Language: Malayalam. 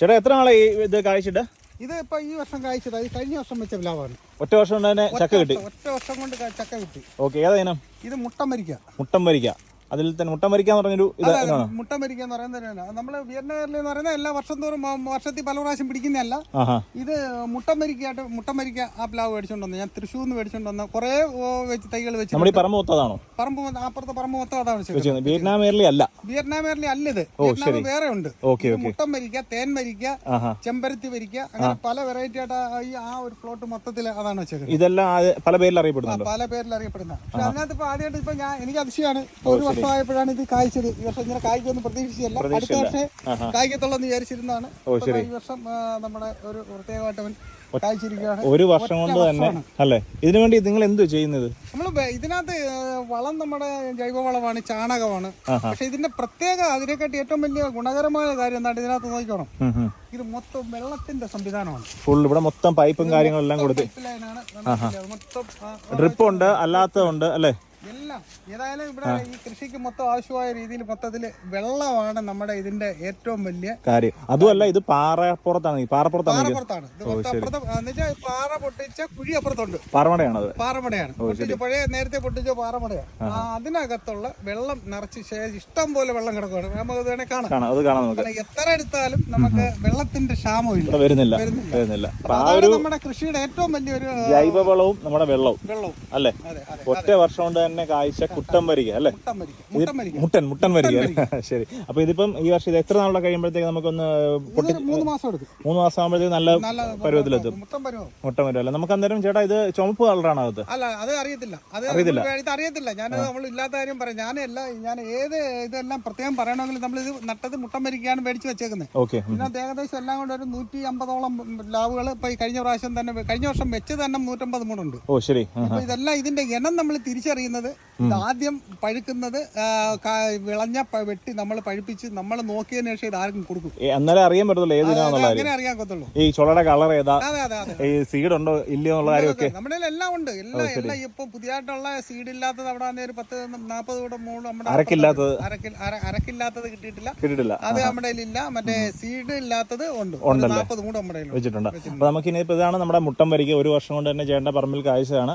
ചേട്ടാ എത്ര നാളായി ഇത് കായ്ച്ചിട്ട്? ഇത് ഇപ്പൊ ഈ വർഷം കായ്ച്ചത്. അത് കഴിഞ്ഞ വർഷം വെച്ച പ്ലാവാണ്. ഒറ്റ വർഷം കൊണ്ട് തന്നെ ചക്ക കിട്ടി? ഒറ്റ വർഷം കൊണ്ട് ചക്ക കിട്ടി. ഓക്കെ ഏതാ ഇത് ഇത് മുട്ടമരിക്ക മുട്ടം വരിക്ക. അതിൽ തന്നെ മുട്ട മരിക്കാന്ന് പറഞ്ഞൊരു ഇത് മുട്ട മരിക്കാന്ന് പറയുന്നത് നമ്മൾ വിയറ്റ്നാമിൽ എന്ന് പറയുന്നത് എല്ലാ വർഷം തോറും വർഷത്തിൽ പല പ്രാവശ്യം പിടിക്കുന്നതല്ല. ഇത് മുട്ട ഇത് മുട്ട മരിക്ക ആ പ്ലാവ് മേടിച്ചോണ്ട് വന്നു. ഞാൻ തൃശ്ശൂർ നിന്ന് മേടിച്ചോണ്ട് വന്ന കുറെ വെച്ച് തൈകൾ വെച്ച് നമ്മുടെ പറമ്പ് മൊത്തതാണോ പറമ്പ് അപ്പുറത്തെ പറമ്പ് മൊത്തം അതാണ് വെച്ചത് വെച്ചിരുന്നത് വിയറ്റ്നാം എയർലി അല്ല. അല്ല ഇത്. വേറെ ഉണ്ട്. മുട്ട മരിക്ക തേൻ മരിക്ക ചെമ്പരത്തി മരിക്ക അങ്ങനെ പല വെറൈറ്റി ആയിട്ട് ആ- ഈ ആ ഒരു പ്ലോട്ട് മൊത്തത്തിൽ അതാണ് വെച്ചേക്കുന്നത്. ഇതെല്ലാം പല പേരിൽ അറിയപ്പെടുന്നത് പല പേരിൽ അറിയപ്പെടുന്ന പക്ഷെ അതിനകത്ത് ഇപ്പൊ ആദ്യമായിട്ട് ഇപ്പൊ ഞാൻ എനിക്ക് അതിശയാണ് ഒരു വർഷമായപ്പോഴാണ് ഇത് കായ്ച്ചത്. ഈ വർഷം ഇങ്ങനെ കായ്ക്കൊന്നും പ്രതീക്ഷിച്ചല്ല. അടുത്ത വർഷം കായ്ക്കത്തുള്ളെന്ന് വിചാരിച്ചിരുന്നതാണ്. ഈ വർഷം നമ്മുടെ ഒരു പ്രത്യേകമായിട്ട് അവൻ ഒരു വർഷം കൊണ്ട് തന്നെ അല്ലേ? ഇതിനു വേണ്ടി നിങ്ങൾ എന്തു ചെയ്യുന്നത്? നമ്മൾ ഇതിനകത്ത് വളം നമ്മുടെ ജൈവവളമാണ് ചാണകമാണ്. പക്ഷെ ഇതിന്റെ പ്രത്യേക അതിനെക്കാട്ടി ഏറ്റവും വലിയ ഗുണകരമായ കാര്യം എന്താണ് ഇതിനകത്ത് നോക്കണം. ഇത് മൊത്തം വെള്ളത്തിന്റെ സംവിധാനമാണ്. ഫുൾ ഇവിടെ മൊത്തം പൈപ്പും കാര്യങ്ങളെല്ലാം കൊടുത്ത്. മൊത്തം ഡ്രിപ്പ് ഉണ്ട് അല്ലാത്തതുണ്ട് അല്ലേ? ഏതായാലും ഇവിടെ ഈ കൃഷിക്ക് മൊത്തം ആവശ്യമായ രീതിയിൽ മൊത്തത്തിൽ വെള്ളമാണ് നമ്മുടെ ഇതിന്റെ ഏറ്റവും വലിയ കാര്യം. അതുമല്ല ഇത് പാറപ്പുറത്താണ്. ഈ പാറപ്പുറത്താണ് ഇത്. പാറപ്പുറത്താണ്. ഇത് മൊത്തം അപ്പുറത്ത് എന്നുവെച്ചാൽ പാറ പൊട്ടിച്ച കുഴി അപ്പുറത്തുണ്ട്. പാറമടയാണ്. അത് പാറമടയാണ് പൊട്ടിച്ച പഴയ നേരത്തെ പൊട്ടിച്ച പാറമടയാണ്. അതിനകത്തുള്ള വെള്ളം നിറച്ച് ശേഷം ഇഷ്ടം പോലെ വെള്ളം കിടക്കുകയാണ് നമുക്ക് ഇത് വേണേ കാണാം. അത് കാണാം നമുക്ക്. എത്ര എടുത്താലും നമുക്ക് വെള്ളത്തിന്റെ ഇവിടെ വരുന്നില്ല. വരുന്നില്ല. നമ്മുടെ കൃഷിയുടെ ഏറ്റവും വലിയൊരു ജൈവവളവും നമ്മുടെ വെള്ളവും. വെള്ളവും. അല്ലേ? ഒറ്റ വർഷം കൊണ്ട് തന്നെ കായ്ച്ച കുട്ടം വരിക അല്ലേ? മുട്ടൻ മുട്ടൻ വരിക. ശരി. അപ്പൊ ഇതിപ്പം ഈ വർഷം ഇത് എത്ര നാളെ കഴിയുമ്പോഴത്തേക്ക് നമുക്കൊന്ന് പൊട്ടി മൂന്ന് മാസം എടുക്കും. മൂന്ന് മാസം ആകുമ്പോഴത്തേക്ക് നല്ല പരുവത്തിലെത്തും. മുട്ടം പരുവം മുട്ടൻ വരും അല്ലേ? നമുക്ക് അന്നേരം ചേട്ടാ ഇത് ചുമപ്പ് കളറാണ് അകത്ത് അല്ല അത് അറിയത്തില്ല. അത് അറിയത്തില്ല. അറിയത്തില്ല. ഞാൻ നമ്മൾ ഇല്ലാത്ത കാര്യം പറയാം. ഞാൻ എല്ലാ ഞാൻ ഏത് ഇതെല്ലാം പ്രത്യേകം പറയണമെങ്കിൽ നമ്മൾ ഇത് നട്ടത് മുട്ടൻ മരിക്കാണ് മേടിച്ച് വെച്ചേക്കുന്നത് ഓക്കെ. ഇതിനകത്ത് ഏകദേശം എല്ലാം കൊണ്ട് ഒരു നൂറ്റി അമ്പതോളം ലാവുകൾ ഇപ്പൊ കഴിഞ്ഞ പ്രാവശ്യം തന്നെ കഴിഞ്ഞ വർഷം വെച്ച് തന്നെ നൂറ്റമ്പത് മൂടുണ്ട്. ഓ ശരി. ഇതെല്ലാം ഇതിന്റെ ഇനം നമ്മൾ തിരിച്ചറിയുന്നത് ആദ്യം പഴുക്കുന്നത് വിളഞ്ഞ വെട്ടി നമ്മൾ പഴുപ്പിച്ച് നമ്മൾ നോക്കിയതിനു ശേഷം ഇത് ആർക്കും കൊടുക്കും. ഏ, അറിയാൻ പറ്റത്തുള്ളൂ ഏതിനാന്നുള്ള അങ്ങനെ അറിയാൻ ഈ ചുളയുടെ കളർ ഏതാ? ഈ സീഡ് ഉണ്ടോ ഇല്ലയോ എന്നുള്ള കാര്യമൊക്കെ. നമ്മുടെ എല്ലാം ഉണ്ട്. എല്ലാം എല്ലാം ഇപ്പൊ പുതിയതായിട്ടുള്ള സീഡ് ഇല്ലാത്തത് അവിടെ ഒരു പത്ത് നാൽപ്പത് കൂടെ മൂന്ന് നമ്മുടെ അരക്കില്ലാത്തത്. അരക്കില്ലാത്തത് കിട്ടിയിട്ടില്ല. കിട്ടിയിട്ടില്ല. അത് നമ്മുടെ ഇല്ല മറ്റേ സീഡ് ഇല്ലാത്തത് ഉണ്ട്. ഉണ്ടല്ലേ? നാൽപ്പത് കൂടെ നമ്മുടെ വെച്ചിട്ടുണ്ട്. അപ്പൊ നമുക്ക് ഇനി ഇപ്പൊ ഇതാണ് നമ്മുടെ മുട്ടം വരിക ഒരു വർഷം കൊണ്ട് തന്നെ ചെയ്യേണ്ട പറമ്പിൽ കാഴ്ചയാണ്.